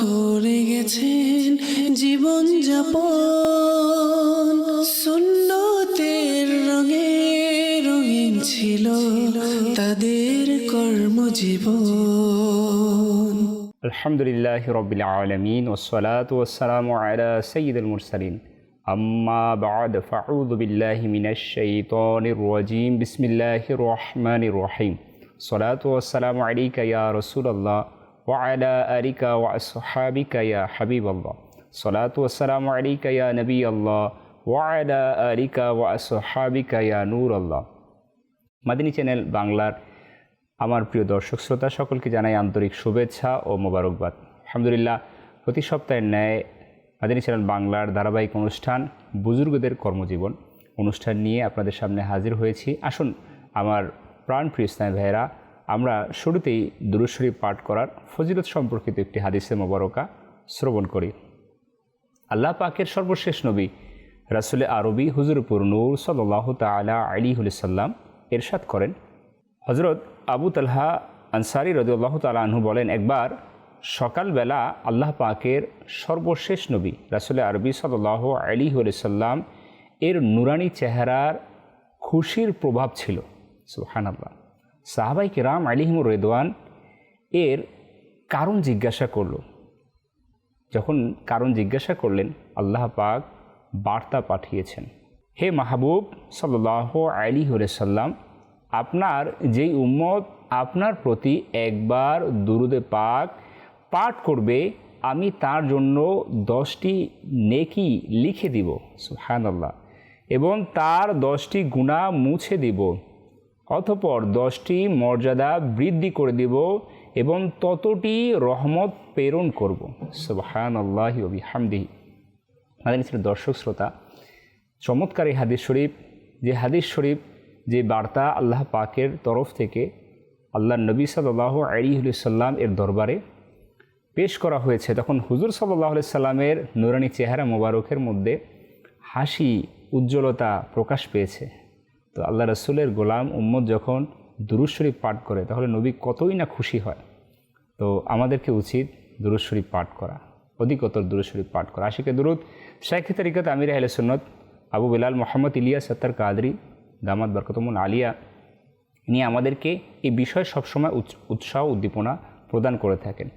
করে গেছেন জীবন যাপন সুন্নতের রঙে রঙিন ছিল তাদের কর্মজীবন। আলহামদুলিল্লাহ রবিল আলমিন ওসলাত ওসালাম আলা সঈদুল মুরসালিন। আম্মা বাদ ফাউদ বিল্লাহ হাবিব সলাতু নবী আল্লাহ আল্লাহ মাদিনী চ্যানেল বাংলার আমার প্রিয় দর্শক শ্রোতা, সকলকে জানাই আন্তরিক শুভেচ্ছা ও মোবারকবাদ। আলহামদুলিল্লাহ, প্রতি সপ্তাহের ন্যায় মাদিনী চ্যানেল বাংলার ধারাবাহিক অনুষ্ঠান বুজুর্গদের কর্মজীবন। অনুষ্ঠান নিয়ে আপনাদের সামনে হাজির হয়েছি। আসুন আমার প্রাণ প্রিয় ইসলামী ভাইয়েরা আমরা শুরুতেই দুরুশরী পাঠ করার ফজিলত সম্পর্কিত একটি হাদিসে মোবারকা শ্রবণ করি। আল্লাহ পাকের সর্বশেষ নবী রাসুলে আরবি হুজুরপুর নূর সাল্লাহ তালা আলী সাল্লাম এরশাদ করেন। হজরত আবু তালহা আনসারি রদিউল্লাহ তালা আনহু বলেন, একবার সকালবেলা আল্লাহ পাকের সর্বশেষ নবী রাসুলে আরবি সাল্লাহ আলী সাল্লাম এর নুরানি চেহারার খুশির প্রভাব ছিল। সুহান আল্লাহ সাহাবাই কিরাম আলিহিমুর রেদওয়ান এর কারণ জিজ্ঞাসা করল। যখন কারণ জিজ্ঞাসা করলেন, আল্লাহ পাক বার্তা পাঠিয়েছেন, হে মাহবুব সাল্লাহ আলী সাল্লাম আপনার যেই উম্মত আপনার প্রতি একবার দুরুদে পাক পাঠ করবে, আমি তার জন্য দশটি নেকি লিখে দিব সুহান আল্লাহ এবং তার দশটি গুণা মুছে দিব। অতপর দশটি মর্যাদা বৃদ্ধি করে দিব এবং ততটি রহমত প্রেরণ করব। সুবাহান আল্লাহি অবি হামদিহি আমাদের দর্শক শ্রোতা, চমৎকার এই হাদিস শরীফ, যে হাদিস শরীফ, যে বার্তা আল্লাহ পাকের তরফ থেকে আল্লাহ নবী সাল্লাহ আলিহসাল্লাম এর দরবারে পেশ করা হয়েছে, তখন হুজুর সাল্লাহ সাল্লামের নুরানি চেহারা মোবারকের মধ্যে হাসি, উজ্জ্বলতা প্রকাশ পেয়েছে। তো আল্লাহ রসুলের গোলাম উম্মদ যখন দুরুজ পাঠ করে, তাহলে নবী কতই না খুশি হয়। তো আমাদেরকে উচিত দুরুজ শরীফ পাঠ করা, অধিকতর দুরুজ পাঠ করা। আশিকে দুরুদ, শাইখে তরিকত আমির আহলে সুন্নত আবু বিলাল মোহাম্মদ ইলিয়া সত্তার কাদরি দামাদ বরকতমুন আলিয়া, ইনি আমাদেরকে এই বিষয়ে সবসময় উৎসাহ, উদ্দীপনা প্রদান করে থাকেন।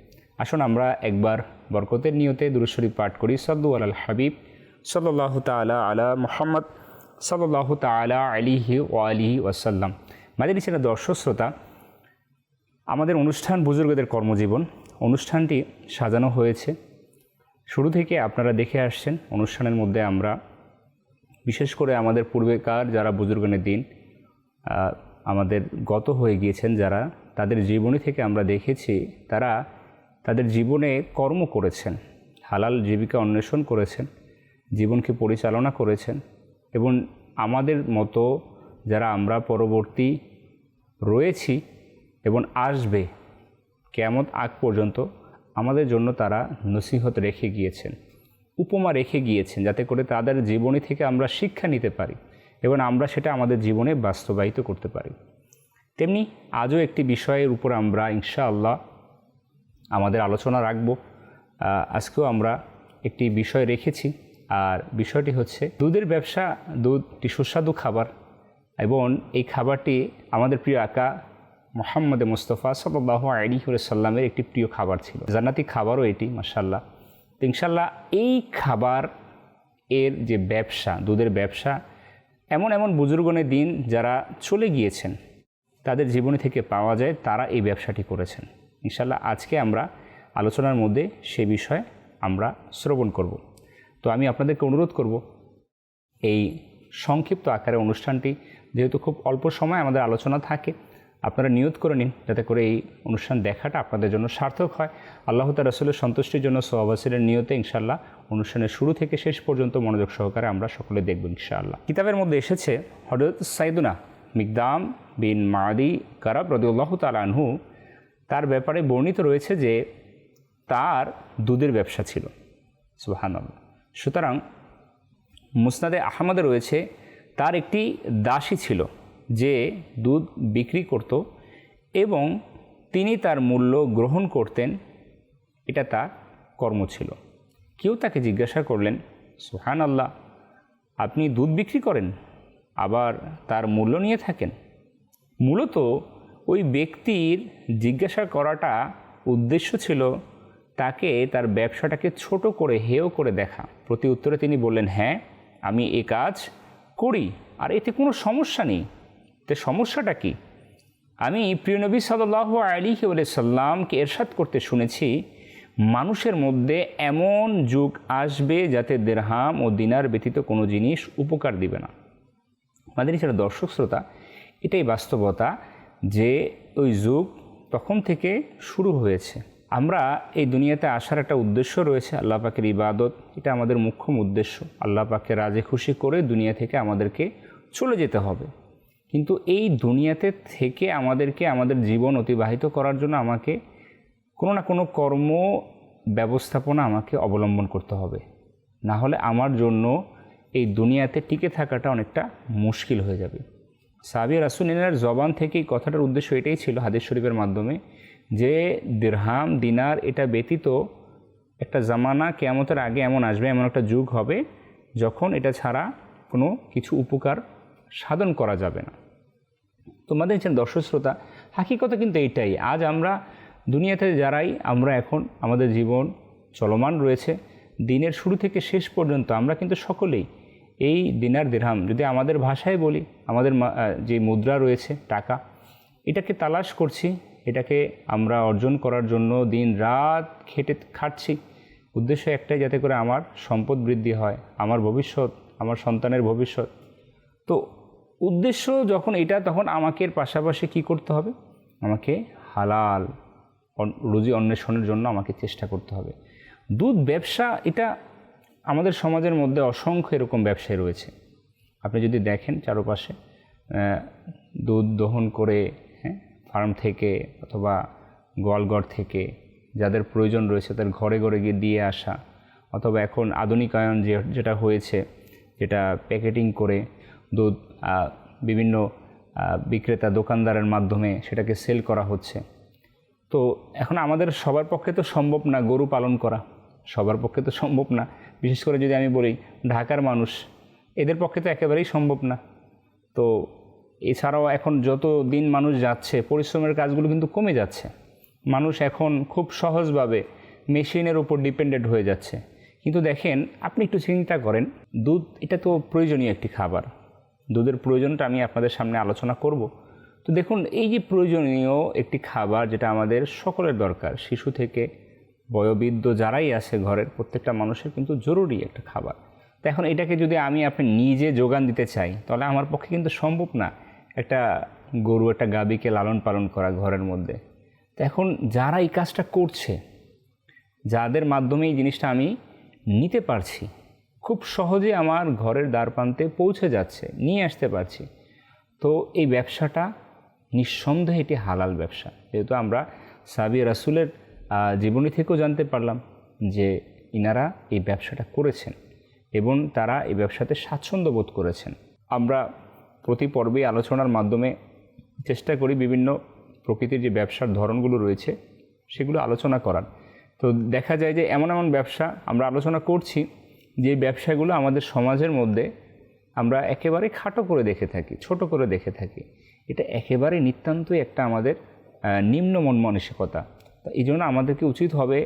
আসুন আমরা একবার বরকতের নিয়তে দুরুজ শরীফ পাঠ করি। সদ্দু আল হাবিব সাল্লাহ তালা আলা মোহাম্মদ সাল্লাহ তালা আলিহি ও আলিহি ওয়াসাল্লাম। মাদের ছেলে দর্শক শ্রোতা, আমাদের অনুষ্ঠান বুজুর্গদের কর্মজীবন, অনুষ্ঠানটি সাজানো হয়েছে। শুরু থেকে আপনারা দেখে আসছেন, অনুষ্ঠানের মধ্যে আমরা, বিশেষ করে আমাদের পূর্বেকার যারা বুজুর্গনের দিন আমাদের গত হয়ে গিয়েছেন যারা, তাদের জীবনী থেকে আমরা দেখেছি, তারা তাদের জীবনে কর্ম করেছেন, হালাল জীবিকা অন্বেষণ করেছেন, জীবনকে পরিচালনা করেছেন। এবং আমাদের মতো যারা আমরা পরবর্তী রয়েছি এবং আসবে কেমন আগ পর্যন্ত আমাদের জন্য তারা নসিহত রেখে গিয়েছেন, উপমা রেখে গিয়েছেন যাতে করে তাদের জীবনী থেকে আমরা শিক্ষা নিতে পারি এবং আমরা সেটা আমাদের জীবনে বাস্তবায়িত করতে পারি। তেমনি আজও একটি বিষয়ের উপর আমরা ইনশাআল্লাহ আমাদের আলোচনা রাখব। আজকেও আমরা একটি বিষয় রেখেছি। আর বিষয়টি হচ্ছে দুধের ব্যবসা দুধটি সুস্বাদু খাবার এবং এই খাবারটি আমাদের প্রিয় আকা মোহাম্মদ মুস্তফা সাল্লাহ আলী সাল্লামের একটি প্রিয় খাবার ছিল। জান্নাতি খাবারও এটি মাসাল্লাহ তো ইনশাল্লাহ এই খাবার এর যে ব্যবসা, দুধের ব্যবসা, এমন এমন বুজুর্গনের দিন যারা চলে গিয়েছেন, তাদের জীবনী থেকে পাওয়া যায় তারা এই ব্যবসাটি করেছেন। ইনশাল্লাহ আজকে আমরা আলোচনার মধ্যে সে বিষয়ে আমরা শ্রবণ করব। তো আমি আপনাদেরকে অনুরোধ করব, এই সংক্ষিপ্ত আকারে অনুষ্ঠানটি, যেহেতু খুব অল্প সময় আমাদের আলোচনা থাকে, আপনারা নিয়ত করে নিন, যাতে করে এই অনুষ্ঠান দেখাটা আপনাদের জন্য সার্থক হয়। আল্লাহ তার রসুলের সন্তুষ্টির জন্য সোহাবাসিরের নিয়তে ইনশাল্লাহ অনুষ্ঠানের শুরু থেকে শেষ পর্যন্ত মনোযোগ সহকারে আমরা সকলে দেখব ইনশাআল্লাহ। কিতাবের মধ্যে এসেছে হরত সাইদুনা মিকদাম বিন মাদি কারাব রদিউল্লাহ তালানহু তার ব্যাপারে বর্ণিত রয়েছে যে তার দুধের ব্যবসা ছিল। সুবাহান্লাহ সুতরাং মুসনাদে আহমদে রয়েছে, তার একটি দাসী ছিল যে দুধ বিক্রি করত এবং তিনি তার মূল্য গ্রহণ করতেন, এটা তার কর্ম ছিল। কেউ তাকে জিজ্ঞাসা করলেন সুহান আল্লাহ আপনি দুধ বিক্রি করেন, আবার তার মূল্য নিয়ে থাকেন? মূলত ওই ব্যক্তির জিজ্ঞাসা করাটা উদ্দেশ্য ছিল তাকে তার ব্যবসাটাকে ছোট করে হেয় করে দেখা। প্রতি উত্তরে তিনি বললেন হ্যাঁ আমি এ কাজ করি, আর এতে কোনো সমস্যা নেই। তো সমস্যাটা কি? আমি প্রিয় নবী সাল্লাহ আলী সাল্লামকে এরশাদ করতে শুনেছি, মানুষের মধ্যে এমন যুগ আসবে যাতে দেড়হাম ও দিনার ব্যতীত কোনো জিনিস উপকার দিবে না। আমাদের এছাড়া দর্শক শ্রোতা, এটাই বাস্তবতা যে ওই যুগ তখন থেকে শুরু হয়েছে। আমরা এই দুনিয়াতে আসার একটা উদ্দেশ্য রয়েছে আল্লাহ পাকের ইবাদত। এটা আমাদের মুখ্যম উদ্দেশ্য। আল্লাহ পাকে রাজে খুশি করে দুনিয়া থেকে আমাদেরকে চলে যেতে হবে। কিন্তু এই দুনিয়াতে থেকে আমাদেরকে, আমাদের জীবন অতিবাহিত করার জন্য আমাকে কোনো না কোনো কর্ম ব্যবস্থাপনা আমাকে অবলম্বন করতে হবে। না হলে আমার জন্য এই দুনিয়াতে টিকে থাকাটা অনেকটা মুশকিল হয়ে যাবে। সাবিয়া রাসুলিনার জবান থেকে এই কথাটার উদ্দেশ্য এটাই ছিল হাদিস শরীফের মাধ্যমে যে দিরহাম, দিনার এটা ব্যতীত একটা জামানা কেয়ামতের আগে এমন আসবে, এমন একটা যুগ হবে যখন এটা ছাড়া কোনো কিছু উপকার সাধন করা যাবে না। তোমাদের হচ্ছেন দর্শক শ্রোতা, হাকিকতা কিন্তু এইটাই, আজ আমরা দুনিয়াতে যারাই, আমরা এখন আমাদের জীবন চলমান রয়েছে, দিনের শুরু থেকে শেষ পর্যন্ত আমরা কিন্তু সকলেই এই দিনার দিরহাম, যদি আমাদের ভাষায় বলি, আমাদের যে মুদ্রা রয়েছে, টাকা, এটাকে তালাশ করছি এটাকে আমরা অর্জন করার জন্য দিন রাত খেটে খাটছি। উদ্দেশ্য একটাই যাতে করে আমার সম্পদ বৃদ্ধি হয়, আমার ভবিষ্যৎ, আমার সন্তানের ভবিষ্যৎ। তো উদ্দেশ্য যখন এটা, তখন আমাকে পাশাপাশি কি করতে হবে? আমাকে হালাল রুজি অন্বেষণের জন্য আমাকে চেষ্টা করতে হবে। দুধ ব্যবসা, এটা আমাদের সমাজের মধ্যে অসংখ্য এরকম ব্যবসায় রয়েছে। আপনি যদি দেখেন চারপাশে দুধ দহন করে ফার্ম থেকে অথবা গোয়ালঘর থেকে যাদের প্রয়োজন রয়েছে তাদের ঘরে ঘরে গিয়ে দিয়ে আসা, অথবা এখন আধুনিকায়ন যে, যেটা হয়েছে, যেটা প্যাকেটিং করে দুধ বিভিন্ন বিক্রেতা, দোকানদারের মাধ্যমে সেটাকে সেল করা হচ্ছে। তো এখন আমাদের সবার পক্ষে তো সম্ভব না গরু পালন করা, সবার পক্ষে তো সম্ভব না। বিশেষ করে যদি আমি বলি ঢাকার মানুষ, এদের পক্ষে তো একেবারেই সম্ভব না। তো এছাড়াও এখন যত দিন মানুষ যাচ্ছে, পরিশ্রমের কাজগুলো কিন্তু কমে যাচ্ছে। মানুষ এখন খুব সহজভাবে মেশিনের উপর ডিপেন্ডেন্ট হয়ে যাচ্ছে। কিন্তু দেখেন, আপনি একটু চিন্তা করেন, দুধ এটা তো প্রয়োজনীয় একটি খাবার। দুধের প্রয়োজনটা আমি আপনাদের সামনে আলোচনা করব। তো দেখুন, এই যে প্রয়োজনীয় একটি খাবার যেটা আমাদের সকলের দরকার, শিশু থেকে বয়োবৃদ্ধ যারাই আছে ঘরের, প্রত্যেকটা মানুষের কিন্তু জরুরি একটা খাবার। তো এখন এটাকে যদি আমি আপনি নিজে যোগান দিতে চাই, তাহলে আমার পক্ষে কিন্তু সম্ভব না একটা গরু, একটা গাবিকে লালন পালন করা ঘরের মধ্যে। তো এখন যারা এই কাজটা করছে, যাদের মাধ্যমে এই জিনিসটা আমি নিতে পারছি, খুব সহজে আমার ঘরের দ্বার প্রান্তে পৌঁছে যাচ্ছে, নিয়ে আসতে পারছি। তো এই ব্যবসাটা নিঃসন্দেহে এটি হালাল ব্যবসা। যেহেতু আমরা সাবি রাসুলের জীবনী থেকেও জানতে পারলাম যে ইনারা এই ব্যবসাটা করেছেন এবং তারা এই ব্যবসাতে স্বাচ্ছন্দ্য বোধ করেছেন। আমরা প্রতি পর্বে আলোচনার মাধ্যমে চেষ্টা করি বিভিন্ন প্রকৃতির যে ব্যবসার ধরনগুলো রয়েছে, সেগুলো আলোচনা করার। তো দেখা যায় যে এমন এমন ব্যবসা আমরা আলোচনা করছি, যে ব্যবসাগুলো আমাদের সমাজের মধ্যে আমরা একেবারে খাটো করে দেখে থাকি, ছোট করে দেখে থাকি। এটা একেবারে নিতান্তই একটা আমাদের নিম্ন মন মানসিকতা তা এই জন্য আমাদেরকে উচিত হবে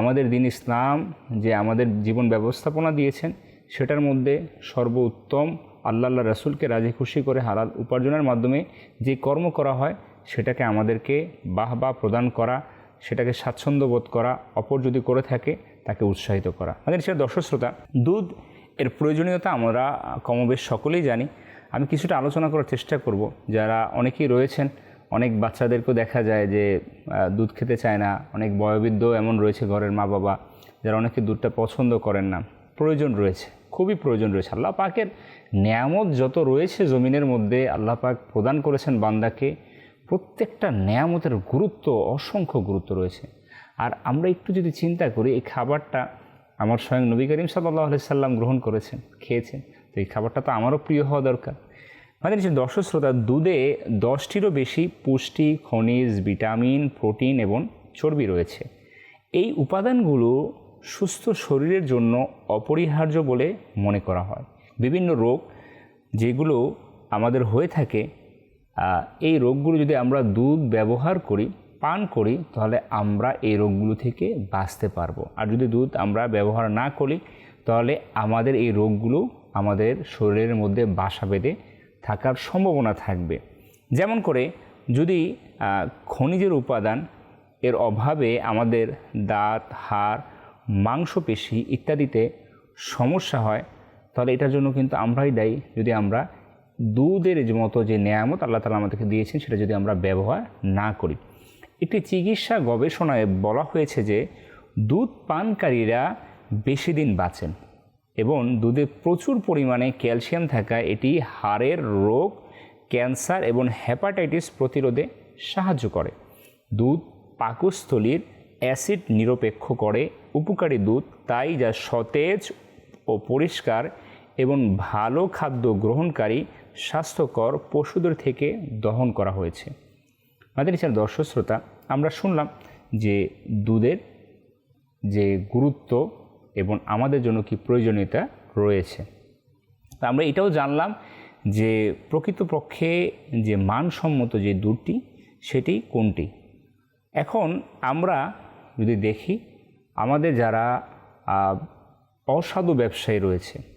আমাদের দিন ইসলাম যে আমাদের জীবন ব্যবস্থাপনা দিয়েছেন, সেটার মধ্যে সর্বোত্তম আল্লাহ রসুলকে রাজি খুশি করে হালাল উপার্জনের মাধ্যমে যে কর্ম করা হয়, সেটাকে আমাদেরকে বাহবা প্রদান করা, সেটাকে স্বাচ্ছন্দ্য বোধ করা, অপর যদি করে থাকে, তাকে উৎসাহিত করা। আমাদের সেটা দর্শক শ্রোতা, দুধ এর প্রয়োজনীয়তা আমরা কমবেশ সকলেই জানি। আমি কিছুটা আলোচনা করার চেষ্টা করব। যারা অনেকেই রয়েছেন, অনেক বাচ্চাদেরকেও দেখা যায় যে দুধ খেতে চায় না, অনেক বয়োবৃদ্ধ এমন রয়েছে ঘরের মা বাবা যারা অনেকে দুধটা পছন্দ করেন না। প্রয়োজন রয়েছে, খুবই প্রয়োজন রয়েছে। আল্লাহ পাকের নেয়ামত যত রয়েছে জমিনের মধ্যে আল্লাহ পাক প্রদান করেছেন বান্দাকে, প্রত্যেকটা নেয়ামতের গুরুত্ব, অসংখ্য গুরুত্ব রয়েছে। আর আমরা একটু যদি চিন্তা করি, এই খাবারটা আমার স্বয়ং নবী করিম সাল্লাহ সাল্লাম গ্রহণ করেছেন, খেয়েছেন। তো এই খাবারটা তো আমারও প্রিয় হওয়া দরকার। মানে যে দর্শক শ্রোতা দুধে দশটিরও বেশি পুষ্টি, খনিজ, ভিটামিন, প্রোটিন এবং চর্বি রয়েছে। এই উপাদানগুলো সুস্থ শরীরের জন্য অপরিহার্য বলে মনে করা হয়। বিভিন্ন রোগ যেগুলো আমাদের হয়ে থাকে এই রোগগুলো যদি আমরা দুধ ব্যবহার করি, পান করি, তাহলে আমরা এই রোগগুলো থেকে বাঁচতে পারব। আর যদি দুধ আমরা ব্যবহার না করি, তাহলে আমাদের এই রোগগুলো আমাদের শরীরের মধ্যে বাসা বেঁধে থাকার সম্ভাবনা থাকবে। যেমন করে যদি খনিজের উপাদান, এর অভাবে আমাদের দাঁত, হাড়, মাংসপেশি ইত্যাদিতে সমস্যা হয় তাহলে এটার জন্য কিন্তু আমরাই দায়ী। যদি আমরা দুধের মতো যে নেয়ামত আল্লাহ তালা আমাদেরকে দিয়েছেন, সেটা যদি আমরা ব্যবহার না করি। একটি চিকিৎসা গবেষণায় বলা হয়েছে যে, দুধ পানকারীরা বেশি দিন বাঁচেন এবং দুধে প্রচুর পরিমাণে ক্যালসিয়াম থাকায় এটি হাড়ের রোগ, ক্যান্সার এবং হেপাটাইটিস প্রতিরোধে সাহায্য করে। দুধ পাকস্থলীর অ্যাসিড নিরপেক্ষ করে, উপকারী দুধ, তাই যা সতেজ ও পরিষ্কার এবং ভালো খাদ্য গ্রহণকারী স্বাস্থ্যকর পশুদের থেকে দহন করা হয়েছে। আমাদের ইচ্ছার দর্শক শ্রোতা, আমরা শুনলাম যে দুধের যে গুরুত্ব এবং আমাদের জন্য কি প্রয়োজনীয়তা রয়েছে। তা আমরা এটাও জানলাম যে প্রকৃতপক্ষে যে মানসম্মত যে দুধটি, সেটি কোনটি? এখন আমরা যদি দেখি, আমাদের যারা অসাধু ব্যবসায়ী রয়েছে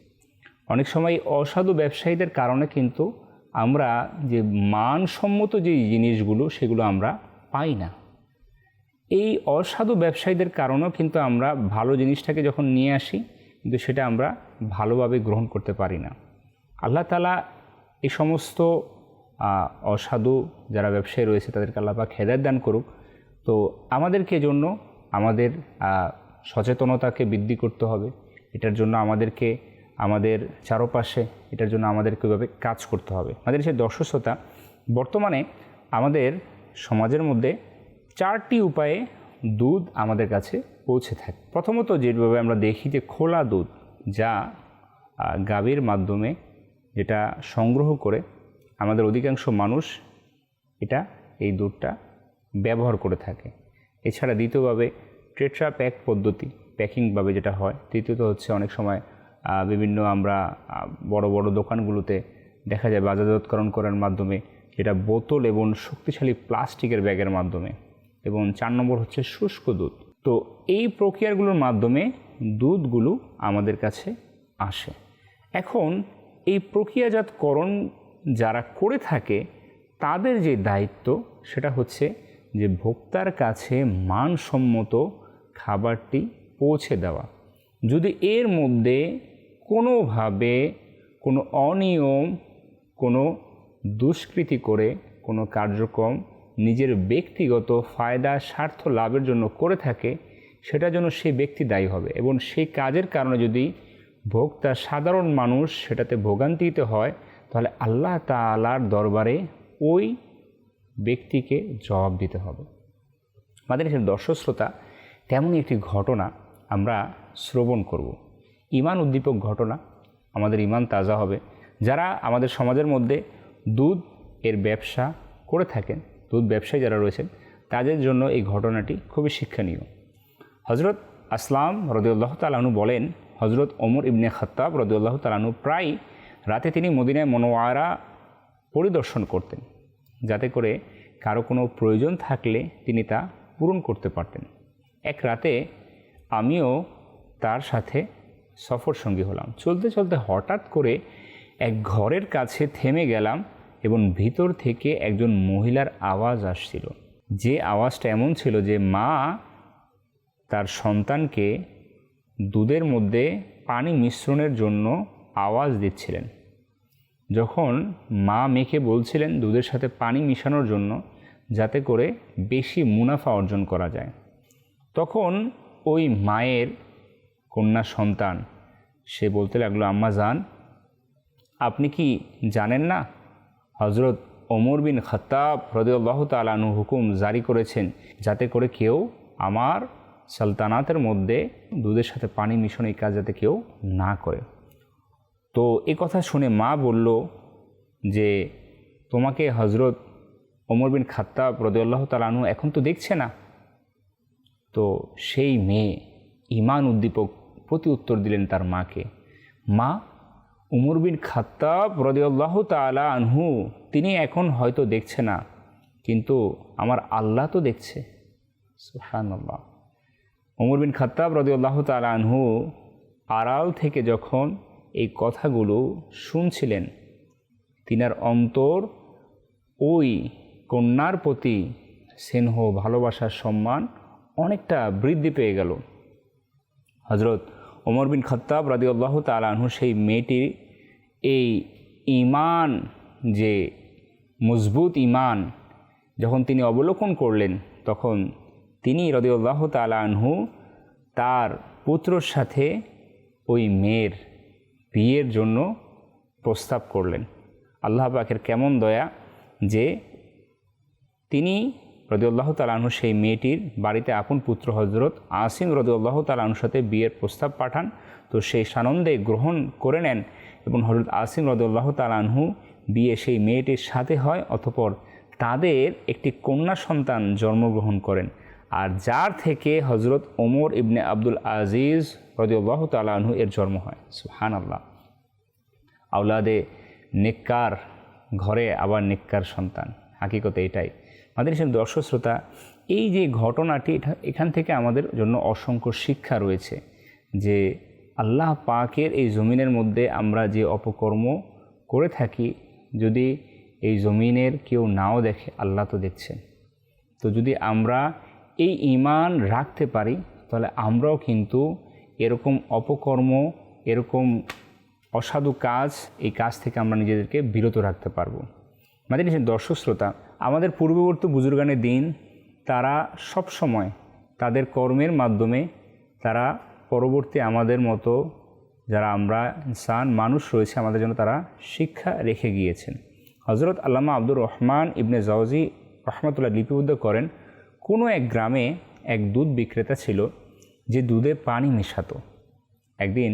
অনেক সময় অসাধু ব্যবসায়ীদের কারণে কিন্তু আমরা যে মানসম্মত যে জিনিসগুলো, সেগুলো আমরা পাই না। এই অসাধু ব্যবসায়ীদের কারণেও কিন্তু আমরা ভালো জিনিসটাকে যখন নিয়ে আসি, কিন্তু সেটা আমরা ভালোভাবে গ্রহণ করতে পারি না। আল্লাহ তালা এই সমস্ত অসাধু যারা ব্যবসায়ী রয়েছে, তাদেরকে আল্লাপাক হেদায়ত দান করুক। তো আমাদেরকে জন্য আমাদের সচেতনতাকে বৃদ্ধি করতে হবে। এটার জন্য আমাদেরকে আমাদের চারপাশে, এটার জন্য আমাদের কীভাবে কাজ করতে হবে। আমাদের সেই দর্শকতা বর্তমানে আমাদের সমাজের মধ্যে চারটি উপায়ে দুধ আমাদের কাছে পৌঁছে থাকে। প্রথমত যেভাবে আমরা দেখি যে খোলা দুধ, যা গাভীর মাধ্যমে যেটা সংগ্রহ করে আমাদের অধিকাংশ মানুষ এটা এই দুধটা ব্যবহার করে থাকে। এছাড়া দ্বিতীয়ভাবে ট্রেট্রা প্যাক পদ্ধতি, প্যাকিংভাবে যেটা হয়, তৃতীয়ত হচ্ছে অনেক সময় বিভিন্ন আমরা বড় বড় দোকানগুলোতে দেখা যায় বাজারজাতকরণ করার মাধ্যমে যেটা বোতল এবং শক্তিশালী প্লাস্টিকের ব্যাগের মাধ্যমে এবং চার নম্বর হচ্ছে শুষ্ক দুধ। তো এই প্রক্রিয়াগুলোর মাধ্যমে দুধগুলো আমাদের কাছে আসে। এখন এই প্রক্রিয়াজাতকরণ যারা করে থাকে, তাদের যে দায়িত্ব সেটা হচ্ছে যে ভোক্তার কাছে মানসম্মত খাবারটি পৌঁছে দেওয়া। যদি এর মধ্যে কোনোভাবে কোনো অনিয়ম, কোনো দুষ্কৃতি করে কোনো কার্যক্রম নিজের ব্যক্তিগত ফায়দা, স্বার্থ, লাভের জন্য করে থাকে সেটার জন্য সেই ব্যক্তি দায়ী হবে। এবং সেই কাজের কারণে যদি ভোক্তা সাধারণ মানুষ সেটাতে ভোগান্তিতে হয়, তাহলে আল্লাহ তালার দরবারে ওই ব্যক্তিকে জবাব দিতে হবে। আমাদের দর্শক শ্রোতা তেমনই একটি ঘটনা আমরা শ্রবণ করব। ইমান উদ্দীপক ঘটনা, আমাদের ইমান তাজা হবে। যারা আমাদের সমাজের মধ্যে দুধ এর ব্যবসা করে থাকেন, দুধ ব্যবসায়ী যারা রয়েছেন, তাদের জন্য এই ঘটনাটি খুবই শিক্ষণীয়। হজরত আসলাম রদিউল্লাহ তালানু বলেন হজরত ওমর ইবনে খত্তাব রদিউল্লাহ তালানু প্রায় রাতে তিনি মদিনায় মনোয়ারা পরিদর্শন করতেন, যাতে করে কারও কোনো প্রয়োজন থাকলে তিনি তা পূরণ করতে পারতেন। এক রাতে আমিও তার সাথে সফর সঙ্গী হলাম। চলতে চলতে হঠাৎ করে এক ঘরের কাছে থেমে গেলাম এবং ভিতর থেকে একজন মহিলার আওয়াজ আসছিল। যে আওয়াজটা এমন ছিল যে মা তার সন্তানকে দুধের মধ্যে পানি মিশ্রণের জন্য আওয়াজ দিচ্ছিলেন। যখন মা মেয়েকে বলছিলেন দুধের সাথে পানি মিশানোর জন্য যাতে করে বেশি মুনাফা অর্জন করা যায়, তখন ওই মায়ের কন্যা সন্তান। সে বলতে লাগল, আম্মা যান আপনি কি জানেন না? হজরত ওমর বিন খত্তাব হৃদয়ল্লাহ তালানু হুকুম জারি করেছেন যাতে করে কেউ আমার সালতানাতের মধ্যে দুধের সাথে পানি মিশন এই কাজ যাতে কেউ না করে। তো এ কথা শুনে মা বলল যে, তোমাকে হজরত ওমর বিন খাত্তাব রদিয়াল্লাহ তালানু এখন তো দেখছে না? তো সেই মেয়ে ইমান উদ্দীপক প্রতি উত্তর দিলেন তার মাকে। মা উমর বিন খাত্তাব রদিয়াল্লাহ তালা আনহু, তিনি এখন হয়তো দেখছে না, কিন্তু আমার আল্লাহ তো দেখছে। সুহানাল্লাহ উমর বিন খাত্তাব রদিয়াল্লাহ তালা আনহু আড়াল থেকে যখন এই কথাগুলো শুনছিলেন, তিনার অন্তর ওই কন্যার প্রতি স্নেহ ভালোবাসার সম্মান অনেকটা বৃদ্ধি পেয়ে গেল। হজরত ওমর বিন খত্তাব রাদি আল্লাহ তালাহু সেই মেয়েটির এই ইমান যে মজবুত ইমান যখন তিনি অবলোকন করলেন, তখন তিনি রদিউল্লাহ তালাহু তার পুত্রর সাথে ওই মেয়ের বিয়ের জন্য প্রস্তাব করলেন। আল্লাহ পাকের কেমন দয়া যে তিনি রদিউল্লাহ তালাহু সেই মেয়েটির বাড়িতে আপন পুত্র হজরত আসিম রদিউল্লাহ তালাহুর সাথে বিয়ের প্রস্তাব পাঠান। তো সেই সানন্দে গ্রহণ করে নেন এবং হজরত আসিম রদিউল্লাহ তালানহু বিয়ে সেই মেয়েটির সাথে হয়, অতপর তাদের একটি কন্যা সন্তান জন্মগ্রহণ করেন। আর যার থেকে হজরত ওমর ইবনে আব্দুল আজিজ রদিউল্লাহ তালাহু এর জন্ম হয়। সুহান আল্লাহ আউলাদে নিক্কার ঘরে আবার নিক্কার সন্তান। হাকিকতে এটাই আমাদের হিসেবে দর্শক শ্রোতা, এই যে ঘটনাটি এখান থেকে আমাদের জন্য অসংখ্য শিক্ষা রয়েছে যে আল্লাহ পাকের এই জমিনের মধ্যে আমরা যে অপকর্ম করে থাকি, যদি এই জমিনের কেউ নাও দেখে, আল্লাহ তো দেখছেন। তো যদি আমরা এই ইমান রাখতে পারি, তাহলে আমরাও কিন্তু এরকম অপকর্ম, এরকম অসাধু কাজ, এই কাজ থেকে আমরা নিজেদেরকে বিরত রাখতে পারব। নিশ্চয় দর্শক শ্রোতা আমাদের পূর্ববর্তী বুজুর্গানের দিন, তারা সব সময় তাদের কর্মের মাধ্যমে তারা পরবর্তী আমাদের মতো যারা আমরা ইনসান মানুষ রয়েছে, আমাদের জন্য তারা শিক্ষা রেখে গিয়েছেন। হজরত আল্লামা আব্দুর রহমান ইবনে জাওজি রহমতুল্লাহ লিপিবদ্ধ করেন, কোনো এক গ্রামে এক দুধ বিক্রেতা ছিল, যে দুধে পানি মেশাতো। একদিন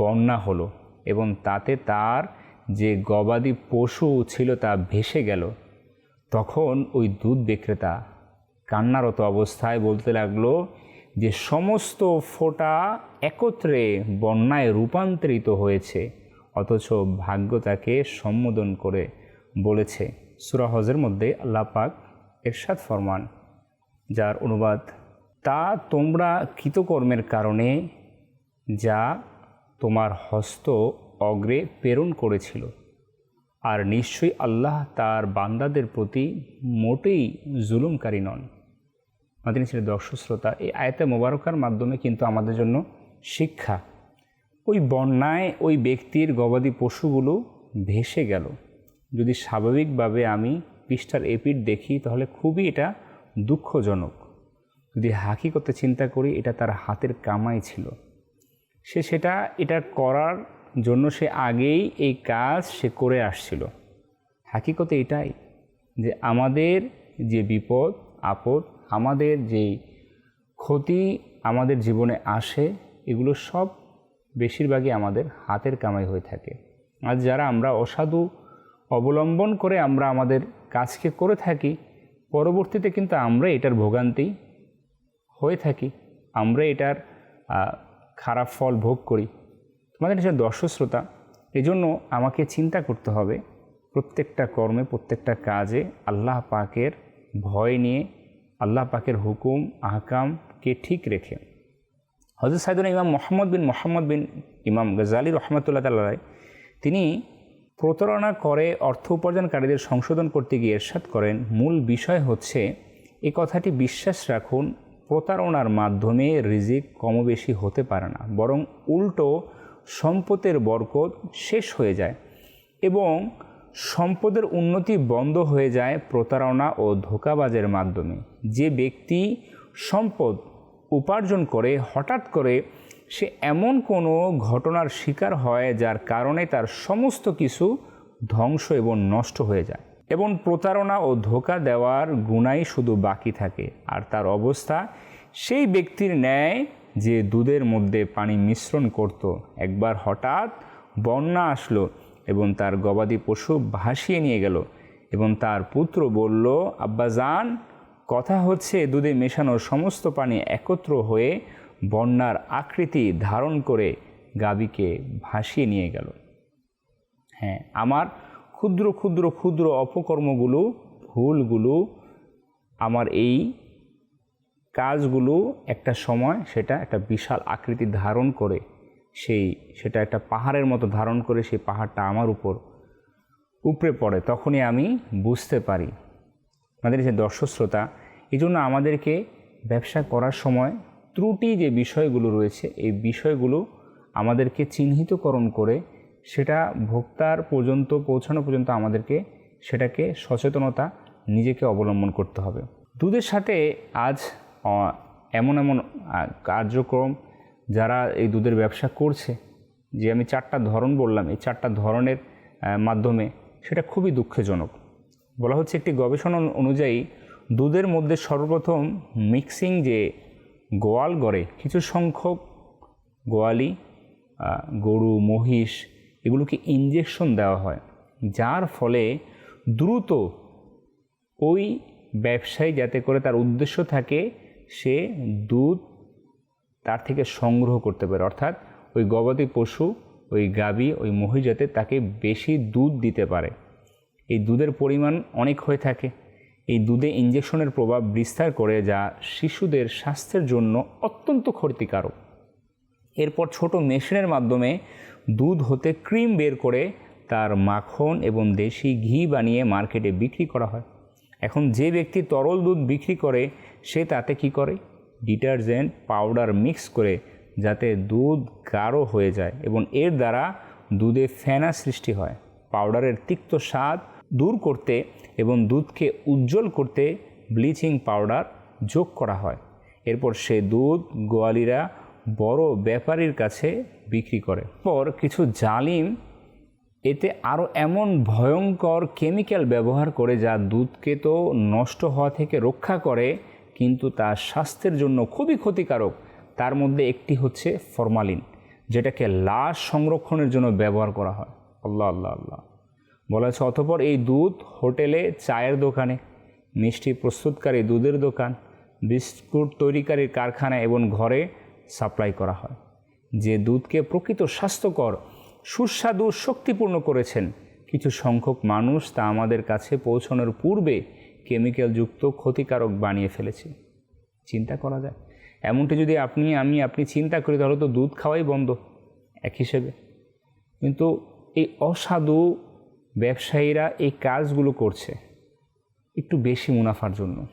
বন্যা হলো এবং তাতে তার যে গবাদি পশু ছিল তা ভেসে গেল। তখন ওই দুধ বিক্রেতা কান্নারত অবস্থায় বলতে লাগল যে সমস্ত ফোঁটা একত্রে বন্যায় রূপান্তরিত হয়েছে, অথচ ভাগ্য তাকে সম্বোধন করে বলেছে। সুরাহজের মধ্যে আল্লাহ পাক এরশাদ ফরমান, যার অনুবাদ, তা তোমরা কৃতকর্মের কারণে যা তোমার হস্ত অগ্রে প্রেরণ করেছিল। আর নিশ্চয়ই আল্লাহ তার বান্দাদের প্রতি মোটেই জুলুমকারী নন। আমাদের ছিল দর্শক শ্রোতা এই আয়তে মোবারকার মাধ্যমে কিন্তু আমাদের জন্য শিক্ষা। ওই বন্যায় ওই ব্যক্তির গবাদি পশুগুলো ভেসে গেল। যদি স্বাভাবিকভাবে আমি পৃষ্ঠার এপিট দেখি, তাহলে খুবই এটা দুঃখজনক। যদি হাকিকতে চিন্তা করি, এটা তার হাতের কামাই ছিল। সে সেটা, এটা করার জন্য সে আগেই এই কাজ সে করে আসছিল। হাকিকতে এটাই যে আমাদের যে বিপদ, আপদ, আমাদের যে ক্ষতি আমাদের জীবনে আসে, এগুলো সব বেশিরভাগই আমাদের হাতের কামাই হয়ে থাকে। আর যারা আমরা অসাধু অবলম্বন করে আমরা আমাদের কাজকে করে থাকি, পরবর্তীতে কিন্তু আমরা এটার ভোগান্তি হয়ে থাকি, আমরা এটার খারাপ ফল ভোগ করি। তোমাদের হিসেবে দর্শক শ্রোতা এই জন্য আমাকে চিন্তা করতে হবে প্রত্যেকটা কর্মে, প্রত্যেকটা কাজে আল্লাহ পাকের ভয় নিয়ে, আল্লাহ পাকের হুকুম, আহকামকে ঠিক রেখে। হজরত সাইদুল ইমাম মোহাম্মদ বিন মোহাম্মদ বিন ইমাম গজালি রহমতুল্লাহ তাল্লাহ তিনি প্রতারণা করে অর্থ উপার্জনকারীদের সংশোধন করতে গিয়ে এরশাদ করেন। মূল বিষয় হচ্ছে এই কথাটি বিশ্বাস রাখুন, প্রতারণার মাধ্যমে রিজিক কমবেশি হতে পারে না। বরং উল্টো সম্পদের বরকত শেষ হয়ে যায় এবং সম্পদের উন্নতি বন্ধ হয়ে যায় প্রতারণা ও ধোকাবাজের মাধ্যমে। যে ব্যক্তি সম্পদ উপার্জন করে, হঠাৎ করে সে এমন কোনো ঘটনার শিকার হয় যার কারণে তার সমস্ত কিছু ধ্বংস এবং নষ্ট হয়ে যায় এবং প্রতারণা ও ধোকা দেওয়ার গুণাই শুধু বাকি থাকে। আর তার অবস্থা, সেই ব্যক্তির ন্যায় যে দুধের মধ্যে পানি মিশ্রণ করত, একবার হঠাৎ বন্যা আসলো এবং তার গবাদি পশু ভাসিয়ে নিয়ে গেল এবং তার পুত্র বলল আব্বাজান কথা হচ্ছে দুধে মেশানো সমস্ত পানি একত্র হয়ে বন্যার আকৃতি ধারণ করে গাবিকে ভাসিয়ে নিয়ে গেল। হ্যাঁ আমার ক্ষুদ্র ক্ষুদ্র ক্ষুদ্র অপকর্মগুলো, ভুলগুলো, আমার এই কাজগুলো একটা সময় সেটা একটা বিশাল আকৃতি ধারণ করে, সেই সেটা একটা পাহাড়ের মতো ধারণ করে সেই পাহাড়টা আমার উপর উপরে পড়ে, তখনই আমি বুঝতে পারি। আমাদের যে দর্শক শ্রোতা এই জন্য আমাদেরকে ব্যবসা করার সময় ত্রুটি যে বিষয়গুলো রয়েছে, এই বিষয়গুলো আমাদেরকে চিহ্নিতকরণ করে সেটা ভোক্তার পর্যন্ত পৌঁছানো পর্যন্ত আমাদেরকে সেটাকে সচেতনতা নিজেকে অবলম্বন করতে হবে। দুধের সাথে আজ এমন এমন কার্যক্রম যারা এই দুধের ব্যবসা করছে, যে আমি চারটা ধরন বললাম, এই চারটা ধরনের মাধ্যমে সেটা খুবই দুঃখজনক। বলা হচ্ছে একটি গবেষণা অনুযায়ী দুধের মধ্যে সর্বপ্রথম মিক্সিং যে গোয়াল গড়ে কিছু সংখ্যক গোয়ালি গরু, মহিষ এগুলোকে ইঞ্জেকশন দেওয়া হয়, যার ফলে দ্রুত ওই ব্যবসায়ী যাতে করে তার উদ্দেশ্য থাকে সে দুধ তার থেকে সংগ্রহ করতে পারে। অর্থাৎ ওই গবাদি পশু, ওই গাবি ওই মহিষ যাতে তাকে বেশি দুধ দিতে পারে। এই দুধের পরিমাণ অনেক হয়ে থাকে। এই দুধে ইঞ্জেকশনের প্রভাব বিস্তার করে যা শিশুদের স্বাস্থ্যের জন্য অত্যন্ত ক্ষতিকারক। এরপর ছোট মেশিনের মাধ্যমে দুধ হতে ক্রিম বের করে তার মাখন এবং দেশি ঘি বানিয়ে মার্কেটে বিক্রি করা হয়। এখন যে ব্যক্তি তরল দুধ বিক্রি করে, সে তাতে কি করে? ডিটারজেন্ট পাউডার মিক্স করে যাতে দুধ গাঢ় হয়ে যায় এবং এর দ্বারা দুধে ফেনা সৃষ্টি হয়। পাউডারের তিক্ত স্বাদ দূর করতে এবং দুধকে উজ্জ্বল করতে ব্লিচিং পাউডার যোগ করা হয়। এরপর সে দুধ গোয়ালিরা বড় ব্যাপারীর কাছে বিক্রি করে। পর কিছু জালিম এতে আরও এমন ভয়ঙ্কর কেমিক্যাল ব্যবহার করে যা দুধকে তো নষ্ট হওয়া থেকে রক্ষা করে, কিন্তু তা স্বাস্থ্যের জন্য খুবই ক্ষতিকারক। তার মধ্যে একটি হচ্ছে ফরমালিন, যেটাকে লাশ সংরক্ষণের জন্য ব্যবহার করা হয়। আল্লাহ আল্লাহ আল্লাহ। বলা হচ্ছে অতপর এই দুধ হোটেলে চায়ের দোকানে, মিষ্টি প্রস্তুতকারী দুধের দোকান, বিস্কুট তৈরিকারীর কারখানা এবং ঘরে সাপ্লাই করা হয়। যে দুধকে প্রকৃত স্বাস্থ্যকর সুস্বাদু, শক্তিপূর্ণ করেছেন। কিছু সংখ্যক মানুষ তা আমাদের কাছে পৌঁছানোর পূর্বে কেমিক্যালযুক্ত ক্ষতিকারক বানিয়ে ফেলেছে। চিন্তা করা যায়। এমনটি যদি আপনি, আমি, আপনি চিন্তা করি, তাহলে তো দুধ খাওয়াই বন্ধ। এক হিসেবে। কিন্তু এই অসাধু ব্যবসায়ীরা এই কাজগুলো করছে একটু বেশি মুনাফার জন্য,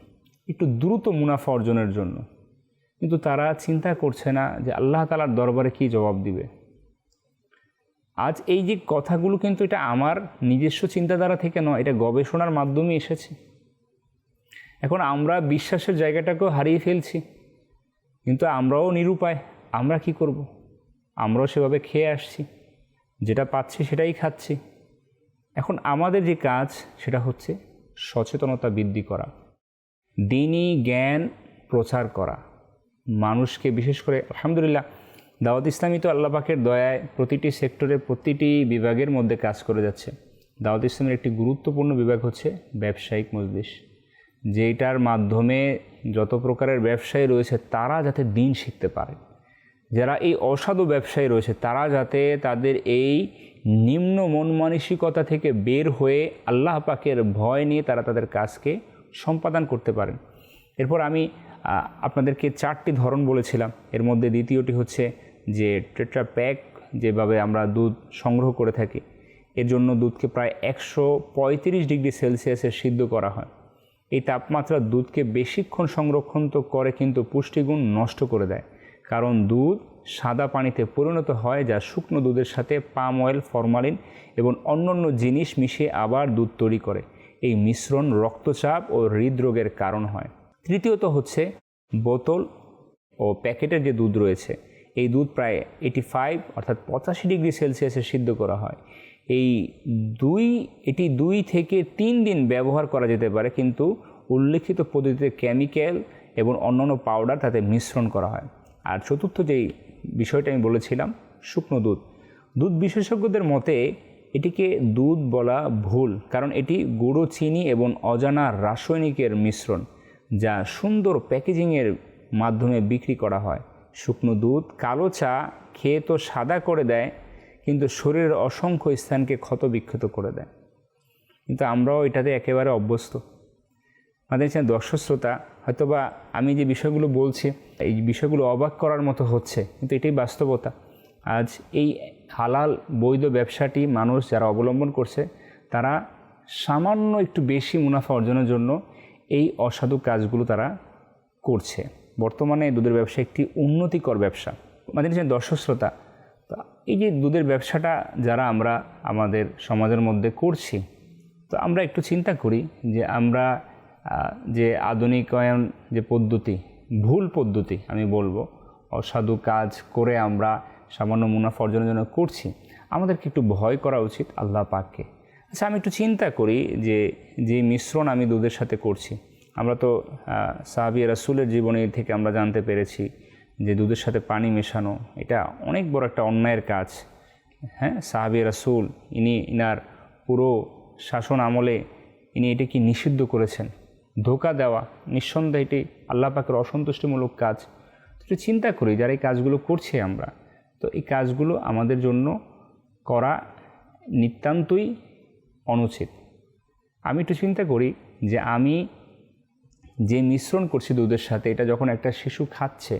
একটু দ্রুত মুনাফা অর্জনের জন্য। কিন্তু তারা চিন্তা করছে না যে আল্লাহ তালার দরবারে কি জবাব দিবে। আজ এই যে কথাগুলো কিন্তু এটা আমার নিজস্ব চিন্তাধারা থেকে নয়, এটা গবেষণার মাধ্যমে এসেছে এখন আমরা বিশ্বাসের জায়গাটাকেও হারিয়ে ফেলছি, কিন্তু আমরাও নিরুপায়, আমরা কি করব। আমরাও সেভাবে খেয়ে আসছি, যেটা পাচ্ছি সেটাই খাচ্ছি এখন আমাদের যে কাজ সেটা হচ্ছে সচেতনতা বৃদ্ধি করা, দিনই জ্ঞান প্রচার করা, মানুষকে বিশেষ করে, আলহামদুলিল্লাহ দাওয়াত ইসলামী তো আল্লাহ পাকের দয়ায় প্রতিটি সেক্টরে প্রতিটি বিভাগের মধ্যে কাজ করে যাচ্ছে। দাওয়াত ইসলামের একটি গুরুত্বপূর্ণ বিভাগ হচ্ছে ব্যবসায়িক মজলিস। যেটার মাধ্যমে যত প্রকারের ব্যবসায়ী রয়েছে, তারা যাতে দিন শিখতে পারে। যারা এই অসাধু ব্যবসায়ী রয়েছে, তারা যাতে তাদের এই নিম্ন মন মানসিকতা থেকে বের হয়ে আল্লাহ পাকের ভয় নিয়ে তারা তাদের কাজকে সম্পাদন করতে পারেন। এরপর আমি আপনাদেরকে চারটি ধরন বলেছিলাম। এর মধ্যে দ্বিতীয়টি হচ্ছে যে টেট্রা প্যাক যেভাবে আমরা দুধ সংগ্রহ করে থাকি, এর জন্য দুধকে প্রায় একশো পঁয়ত্রিশ ডিগ্রি সেলসিয়াসে সিদ্ধ করা হয়। এই তাপমাত্রা দুধকে বেশিক্ষণ সংরক্ষণ তো করে, কিন্তু পুষ্টিগুণ নষ্ট করে দেয়। কারণ দুধ সাদা পানিতে পরিণত হয় যা শুকনো দুধের সাথে পাম অয়েল, ফরমালিন এবং অন্যান্য জিনিস মিশিয়ে আবার দুধ তৈরি করে। এই মিশ্রণ রক্তচাপ ও হৃদরোগের কারণ হয়। তৃতীয়ত হচ্ছে বোতল ও প্যাকেটের যে দুধ রয়েছে এই দুধ প্রায় এইটি ফাইভ অর্থাৎ পঁচাশি ডিগ্রি সেলসিয়াসে সিদ্ধ করা হয়। এই দুই, এটি দুই থেকে তিন দিন ব্যবহার করা যেতে পারে, কিন্তু উল্লেখিত পদ্ধতিতে কেমিক্যাল এবং অন্যান্য পাউডার তাতে মিশ্রণ করা হয়। আর চতুর্থ যেই বিষয়টা আমি বলেছিলাম, শুকনো দুধ। দুধ বিশেষজ্ঞদের মতে এটিকে দুধ বলা ভুল, কারণ এটি গুঁড়ো চিনি এবং অজানা রাসায়নিকের মিশ্রণ, যা সুন্দর প্যাকেজিংয়ের মাধ্যমে বিক্রি করা হয়। শুকনো দুধ, কালো চা খেয়ে তো সাদা করে দেয়, কিন্তু শরীরের অসংখ্য স্থানকে ক্ষতবিক্ষত করে দেয়। কিন্তু আমরাও এটাতে একেবারে অভ্যস্ত। আমাদের এখানে দর্শক শ্রোতা হয়তোবা আমি যে বিষয়গুলো বলছি, এই বিষয়গুলো অবাক করার মতো হচ্ছে, কিন্তু এটাই বাস্তবতা। আজ এই হালাল বৈধ ব্যবসাটি মানুষ যারা অবলম্বন করছে, তারা সামান্য একটু বেশি মুনাফা অর্জনের জন্য এই অসাধু কাজগুলো তারা করছে। বর্তমানে দুধের ব্যবসা একটি উন্নতিকর ব্যবসা। আমাদের যে দর্শক শ্রোতা তো এই যে দুধের ব্যবসাটা যারা আমরা আমাদের সমাজের মধ্যে করছি, তো আমরা একটু চিন্তা করি যে আমরা যে আধুনিকায়ন যে পদ্ধতি, ভুল পদ্ধতি আমি বলব, অসাধু কাজ করে আমরা সামান্য মুনাফা অর্জনের জন্য করছি, আমাদেরকে একটু ভয় করা উচিত আল্লাহ পাককে। আচ্ছা আমি একটু চিন্তা করি যে যে মিশ্রণ আমি দুধের সাথে করছি আমরা তো সাহাবি রাসুলের জীবনী থেকে আমরা জানতে পেরেছি যে দুধের সাথে পানি মেশানো, এটা অনেক বড় একটা অন্যায়ের কাজ। হ্যাঁ সাহাবি রাসুল, ইনি ইনার পুরো শাসন আমলে ইনি এটিকে নিষিদ্ধ করেছেন? ধোকা দেওয়া নিঃসন্দেহে এটি আল্লাহ পাকের অসন্তুষ্টিমূলক কাজ। একটু চিন্তা করি, যারা এই কাজগুলো করছি আমরা, তো এই কাজগুলো আমাদের জন্য করা নিতান্তই অনুচিত। আমি একটু চিন্তা করি যে আমি যে মিশ্রণ করছি দুধের সাথে, এটা যখন একটা শিশু খাচ্ছে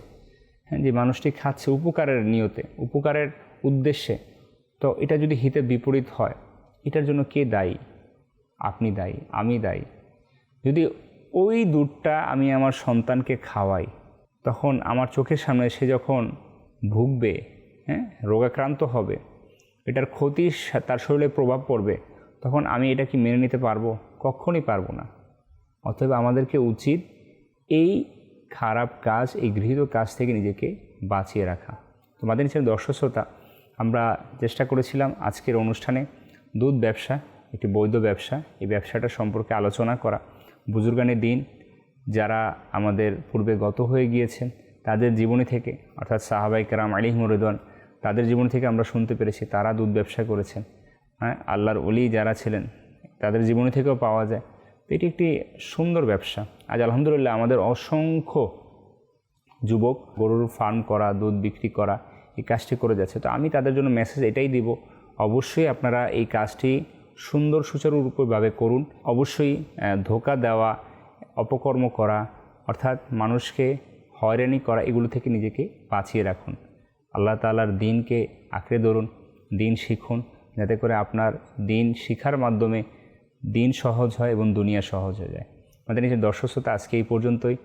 হ্যাঁ যে মানুষটি খাচ্ছে উপকারের নিয়তে, উপকারের উদ্দেশ্যে, তো এটা যদি হিতে বিপরীত হয়, এটার জন্য কে দায়ী? আপনি দায়ী, আমি দায়ী। যদি ওই দুধটা আমি আমার সন্তানকে খাওয়াই, তখন আমার চোখের সামনে সে যখন ভুগবে হ্যাঁ রোগাক্রান্ত হবে, এটার ক্ষতি তার শরীরে প্রভাব পড়বে, তখন আমি এটা কি মেনে নিতে পারব? কখনই পারব না। অতএব আমাদেরকে উচিত এই খারাপ কাজ, এই গৃহীত কাজ থেকে নিজেকে বাঁচিয়ে রাখা। তোমাদের নিচে দর্শক শ্রোতা, আমরা চেষ্টা করেছিলাম আজকের অনুষ্ঠানে দুধ ব্যবসা, একটি বৈধ ব্যবসা, এই ব্যবসাটা সম্পর্কে আলোচনা করা। বুজুর্গানের দিন, যারা আমাদের পূর্বে গত হয়ে গিয়েছেন, তাদের জীবনী থেকে, অর্থাৎ সাহাবাই কারাম আলী মরিদন তাদের জীবন থেকে আমরা শুনতে পেরেছি, তারা দুধ ব্যবসা করেছেন। হ্যাঁ আল্লাহর অলি যারা ছিলেন, তাদের জীবনী থেকেও পাওয়া যায়। এটি একটি সুন্দর ব্যবসা। আজ আলহামদুলিল্লাহ আমাদের অসংখ্য যুবক গরুর ফার্ম করা, দুধ বিক্রি করা, এই কাজটি করে যাচ্ছে। তো আমি তাদের জন্য মেসেজ এটাই দিব, অবশ্যই আপনারা এই কাজটি সুন্দর সুচারুরূপভাবে করুন। অবশ্যই ধোকা দেওয়া, অপকর্ম করা, অর্থাৎ মানুষকে হয়রানি করা, এগুলো থেকে নিজেকে বাঁচিয়ে রাখুন। আল্লাহ তাআলার দিনকে আঁকড়ে ধরুন, দিন শিখুন, যাতে করে আপনার দিন শিখার মাধ্যমে দিন সহজ হয় এবং দুনিয়া সহজ হয়ে যায়। আমাদের নিজের দর্শক শ্রোতা আজকে এই পর্যন্তই।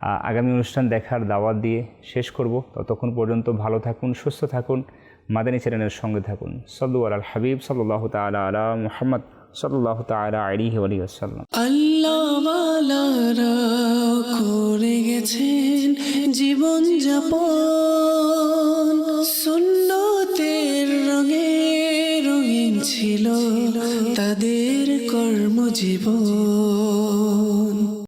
আগামী অনুষ্ঠান দেখার দাওয়াত দিয়ে শেষ করব। ততক্ষণ পর্যন্ত ভালো থাকুন, সুস্থ থাকুন। মাদানী চ্যানেলের সঙ্গে থাকুন। সল্লু আল হাবিব সাল্লাহ তালা আলা মুহাম্মদ সাল্লাহ তালা আলিহি আলী আসাল্লাম আল্লাহওয়ালারা করে গেছেন জীবন যাপন। সুন্নতের রঙে রঙিন ছিল। তাদের 记不